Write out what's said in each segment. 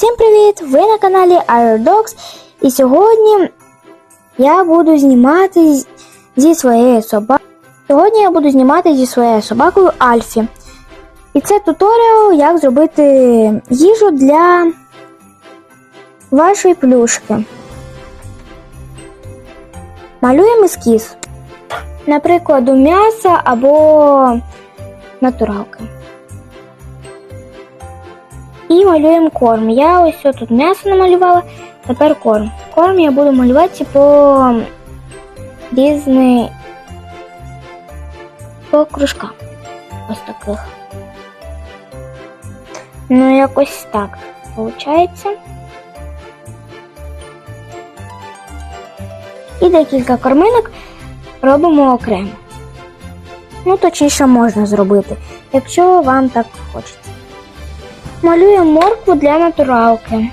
Всім привіт! Ви на каналі Aerodogs і сьогодні я буду знімати зі своєю собакою. Сьогодні я буду знімати зі своєю собакою Альфі. І це туторіал, як зробити їжу для вашої плюшки. Малюємо ескіз. Наприклад, м'яса або натуралки. І малюємо корм. Я ось тут м'ясо намалювала, тепер корм. Корм я буду малювати по різний по кружкам. Ось таких. Ну, якось так виходить. І декілька корминок робимо окремо. Ну, точніше, можна зробити, якщо вам так хочеться. Малюємо моркву для натуралки.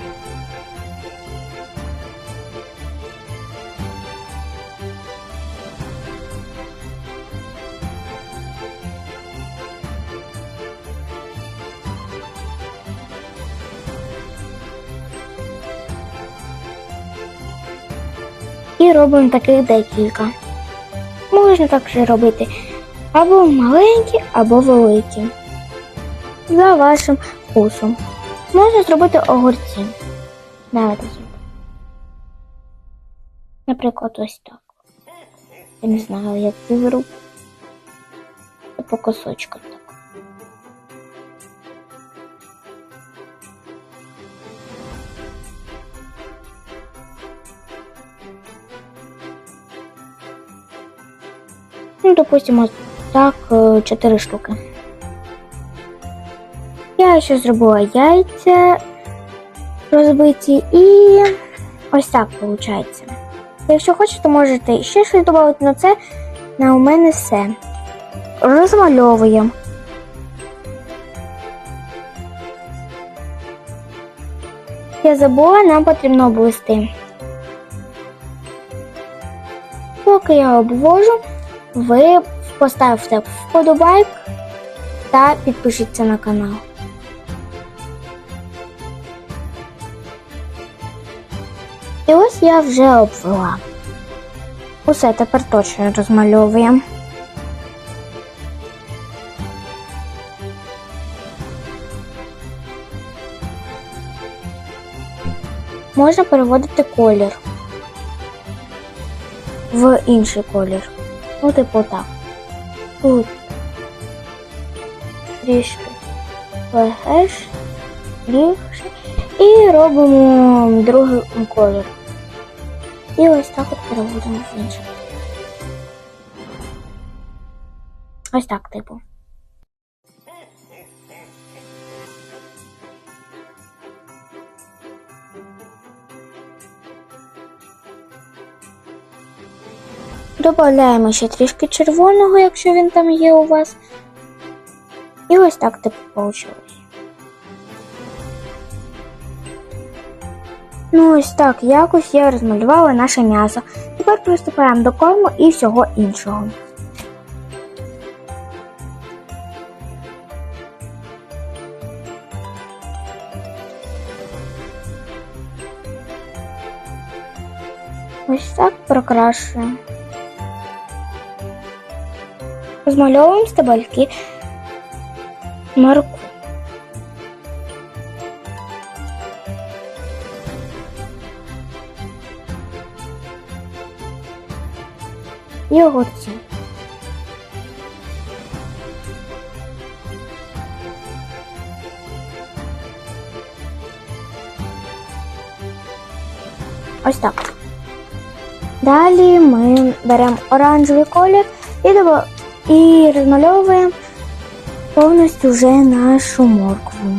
І робимо таких декілька. Можна так же робити або маленькі, або великі. За вашим вкусом. Можна зробити огурці. Давайте зробимо. Наприклад, ось так. Я не знаю, як це зробити. По кусочкам так. Ну, допустимо, так, е, чотири штуки. Я ще зробила яйця розбиті і ось так виходить. Якщо хочете, можете ще щось додати, але це на у мене все. Розмальовуємо. Я забула, нам потрібно обвести. Поки я обвожу, ви поставте вподобайк та підпишіться на канал. І ось я вже обвела. Усе тепер точно розмальовуємо. Можна переводити колір в інший колір. Ну, типу так. Тут трішки легше, лігше. І робимо другий колір. І ось так от переводимо в інший. Ось так, типу. Додаємо ще трішки червоного, якщо він там є у вас. І ось так типу вийшло. Ну, ось так якось я розмалювала наше м'ясо. Тепер приступаємо до корму і всього іншого. Ось так прокрашуємо. Розмальовуємо стебельки морку. І огурці. Ось так. Далі ми беремо оранжевий колір і, і розмальовуємо повністю вже нашу моркву.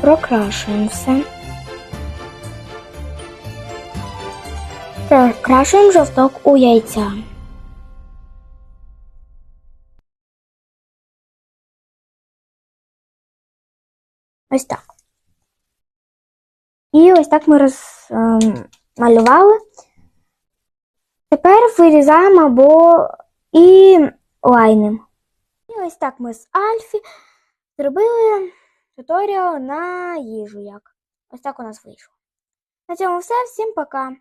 Прокрашуємо все. Прокрашуємо жовток у яйця. Ось так. І ось так ми розмалювали. Тепер вирізаємо або і лайним. І ось так ми з Альфі зробили туторіал на їжу як. Ось так у нас вийшло. На цьому все. Всім пока.